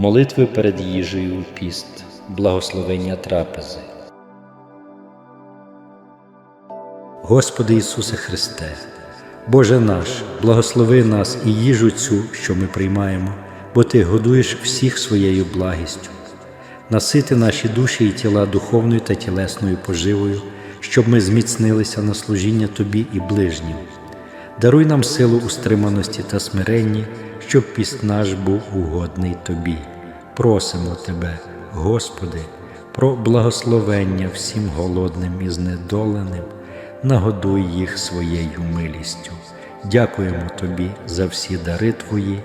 Молитви перед їжею у піст, благословення трапези. Господи Ісусе Христе, Боже наш, благослови нас і їжу цю, що ми приймаємо, бо Ти годуєш всіх своєю благістю. Насити наші душі і тіла духовною та тілесною поживою, щоб ми зміцнилися на служіння Тобі і ближнім. Даруй нам силу у стриманості та смиренні, щоб піст наш був угодний Тобі. Просимо Тебе, Господи, про благословення всім голодним і знедоленим, нагодуй їх своєю милістю. Дякуємо Тобі за всі дари Твої,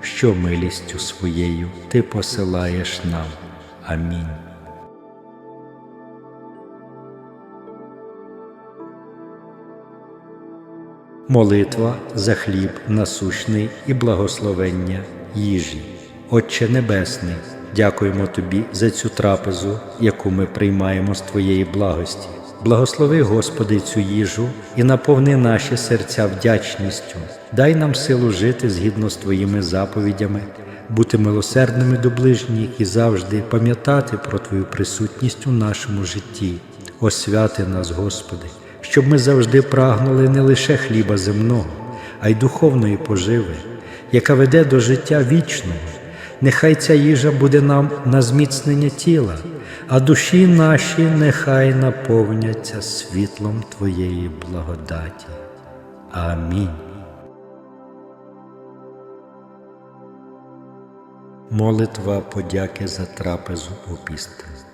що милістю своєю Ти посилаєш нам. Амінь. Молитва за хліб насущний і благословення їжі. Отче Небесний, дякуємо Тобі за цю трапезу, яку ми приймаємо з Твоєї благості. Благослови, Господи, цю їжу і наповни наші серця вдячністю. Дай нам силу жити згідно з Твоїми заповідями, бути милосердними до ближніх і завжди пам'ятати про Твою присутність у нашому житті. Освяти нас, Господи, щоб ми завжди прагнули не лише хліба земного, а й духовної поживи, яка веде до життя вічного. Нехай ця їжа буде нам на зміцнення тіла, а душі наші нехай наповняться світлом Твоєї благодаті. Амінь. Молитва подяки за трапезу у.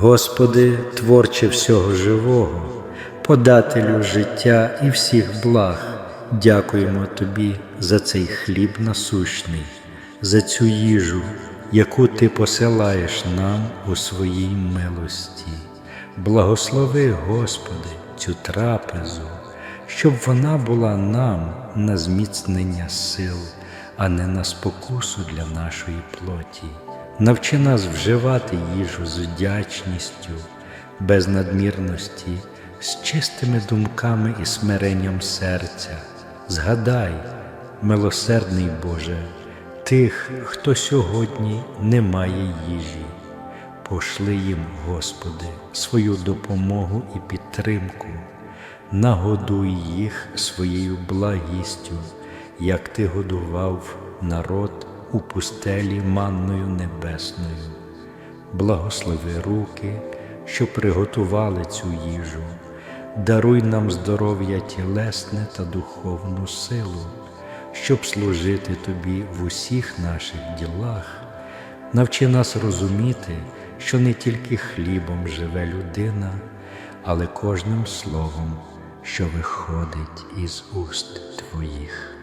Господи, творче всього живого, подателю життя і всіх благ, дякуємо Тобі за цей хліб насущний, за цю їжу, яку Ти посилаєш нам у своїй милості. Благослови, Господи, цю трапезу, щоб вона була нам на зміцнення сил, а не на спокусу для нашої плоті. Навчи нас вживати їжу з вдячністю, без надмірності, з чистими думками і смиренням серця. Згадай, милосердний Боже, тих, хто сьогодні не має їжі. Пошли їм, Господи, свою допомогу і підтримку, нагодуй їх своєю благістю, як Ти годував народ у пустелі манною небесною. Благослови руки, що приготували цю їжу, даруй нам здоров'я тілесне та духовну силу, щоб служити Тобі в усіх наших ділах. Навчи нас розуміти, що не тільки хлібом живе людина, але кожним словом, що виходить із уст Твоїх.